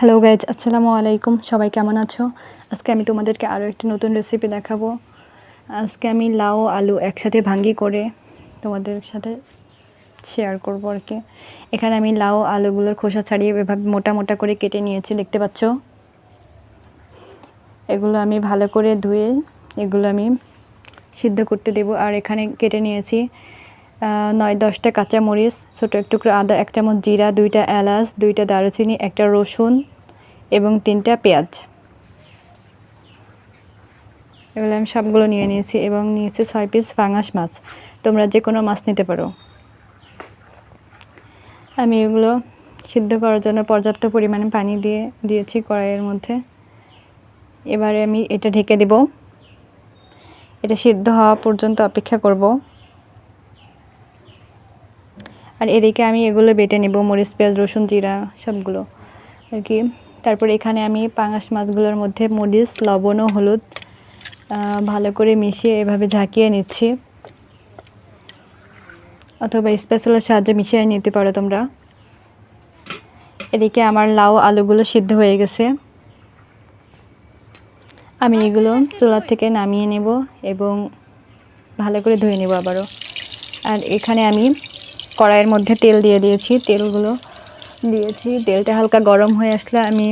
Hello guys আসসালামু আলাইকুম সবাই কেমন আছো? আজকে আমি তোমাদেরকে আরও একটি নতুন রেসিপি দেখাবো। আজকে আমি লাউ, আলু একসাথে ভাঙ্গি করে তোমাদের সাথে শেয়ার করব আর কি। এখানে আমি লাউ, আলুগুলোর খোসা ছাড়িয়ে এভাবে মোটা মোটা করে কেটে নিয়েছি, দেখতে পাচ্ছ? এগুলো আমি ভালো করে ধুয়ে এগুলো আমি সিদ্ধ করতে দেব। আর এখানে কেটে নিয়েছি নয়, দশটা কাঁচা মরিচ ছোটো এক টুকরো আদা, এক চামচ জিরা, দুইটা এলাচ, দুইটা দারুচিনি, একটা রসুন এবং তিনটা পেঁয়াজ। এগুলো আমি সবগুলো নিয়ে নিয়েছি এবং নিয়েছি ছয় পিস পাঙাশ মাছ। তোমরা যে কোনো মাছ নিতে পারো। আমি এগুলো সিদ্ধ করার জন্য পর্যাপ্ত পরিমাণে পানি দিয়ে দিয়েছি কড়াইয়ের মধ্যে। এবারে আমি এটা ঢেকে দেব। এটা সিদ্ধ হওয়া পর্যন্ত অপেক্ষা করব। আর এদিকে আমি এগুলো বেটে নেব, মরিচ, পেঁয়াজ, রসুন, জিরা সবগুলো আর কি। তারপর এখানে আমি পাঙাশ মাছগুলোর মধ্যে মরিচ, লবণ ও হলুদ ভালো করে মিশিয়ে এভাবে ঝাঁকিয়ে নিচ্ছি। অথবা স্পেশালের সাহায্যে মিশিয়ে নিতে পারো তোমরা। এদিকে আমার লাউ আলুগুলো সিদ্ধ হয়ে গেছে। আমি এগুলো চুলার থেকে নামিয়ে নেব এবং ভালো করে ধুয়ে নেব আবারও। আর এখানে আমি কড়াইয়ের মধ্যে তেল দিয়ে দিয়েছি, তেলগুলো দিয়েছি। তেলটা হালকা গরম হয়ে আসলে আমি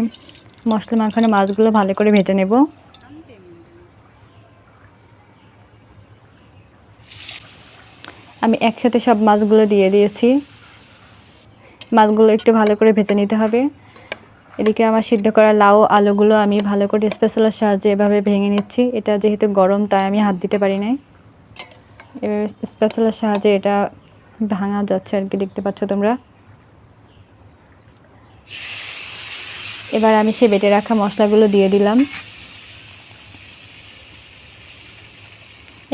মশলা মাখানো মাছগুলো ভালো করে ভেজে নেব। আমি একসাথে সব মাছগুলো দিয়ে দিয়েছি। মাছগুলো একটু ভালো করে ভেজে নিতে হবে। এদিকে আমার সিদ্ধ করা লাউ, আলুগুলো আমি ভালো করে স্পেশালের সাহায্যে এভাবে ভেঙে নিচ্ছি। এটা যেহেতু গরম, তাই আমি হাত দিতে পারি নাই। এভাবে স্পেশালের সাহায্যে এটা ভাঙা যাচ্ছে আর কি, দেখতে পাচ্ছ তোমরা? এবার আমি সে বেটে রাখা মশলাগুলো দিয়ে দিলাম।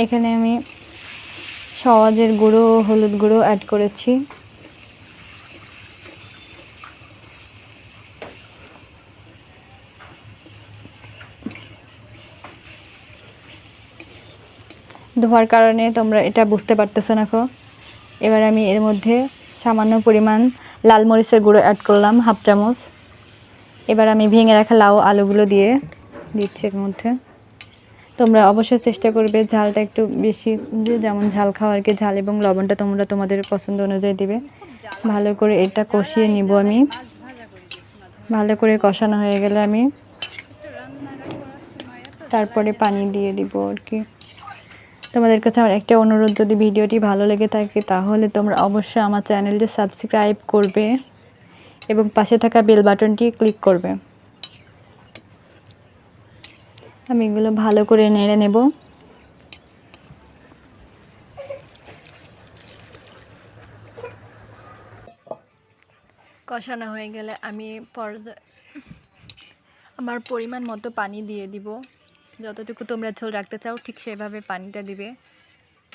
এখানে আমি সওয়াজের গুঁড়ো, হলুদ গুঁড়ো অ্যাড করেছি। ধোয়ার কারণে তোমরা এটা বুঝতে পারতেছো না এবার আমি এর মধ্যে সামান্য পরিমাণ লাল মরিচের গুঁড়ো অ্যাড করলাম হাফ চামচ। এবার আমি ভেঙে রাখা লাউ আলুগুলো দিয়ে দিচ্ছি এর মধ্যে। তোমরা অবশ্যই চেষ্টা করবে ঝালটা একটু বেশি যেমন ঝাল খাওয়ার কি ঝাল এবং লবণটা তোমরা তোমাদের পছন্দ অনুযায়ী দিবে। ভালো করে এটা কষিয়ে নিব আমি। ভালো করে কষানো হয়ে গেলে আমি তারপরে পানি দিয়ে দিব আর কি। তোমাদের কাছে আমার একটা অনুরোধ, যদি ভিডিওটি ভালো লেগে থাকে তাহলে তোমরা অবশ্যই আমার চ্যানেলটি সাবস্ক্রাইব করবে এবং পাশে থাকা বেল বাটনটি ক্লিক করবে। আমি এগুলো ভালো করে নেড়ে নেব। কষানো হয়ে গেলে আমি পর্যায় আমার পরিমাণ মতো পানি দিয়ে দিব। যতটুকু তোমরা ঝোল রাখতে চাও, ঠিক সেভাবে পানিটা দিবে।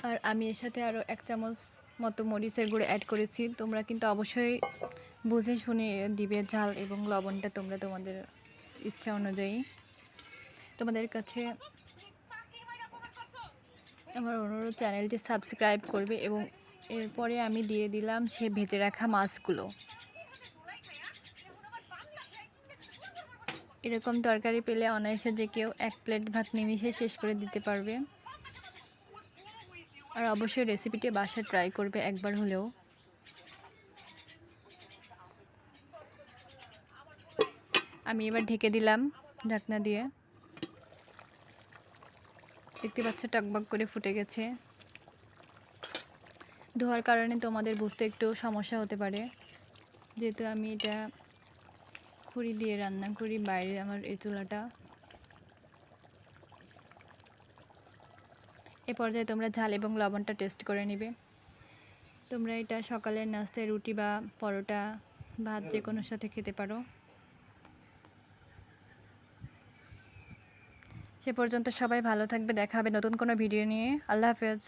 আর আমি এর সাথে আরও এক চামচ মতো মরিচের গুঁড়ো অ্যাড করেছি। তোমরা কিন্তু অবশ্যই বুঝে শুনে দিবে ঝাল এবং লবণটা তোমরা তোমাদের ইচ্ছা অনুযায়ী। তোমাদের কাছে আমার অনুরোধ, চ্যানেলটি সাবস্ক্রাইব করবে এবং এরপরে আমি দিয়ে দিলাম সে ভেজে রাখা মাছগুলো। এরকম তরকারি পেলে অনায়াসে যে কেউ এক প্লেট ভাত নিমিশে শেষ করে দিতে পারবে। আর অবশ্যই রেসিপিটি বাসায় ট্রাই করবে একবার হলেও। আমি এবার ঢেকে দিলাম ঢাকনা দিয়ে। দেখতে পাচ্ছ টকবক করে ফুটে গেছে। ধোয়ার কারণে তোমাদের বুঝতে একটু সমস্যা হতে পারে। যেহেতু আমি এটা খুঁড়ি দিয়ে রান্না করি, বাইরে আমার এই চুলাটা। এ পর্যায়ে তোমরা ঝাল এবং লবণটা টেস্ট করে নিবে। তোমরা এটা সকালের নাস্তায় রুটি বা পরোটা, ভাত যে কোনো সাথে খেতে পারো। সে পর্যন্ত সবাই ভালো থাকবে, দেখা হবে নতুন কোনো ভিডিও নিয়ে। আল্লাহ হাফেজ।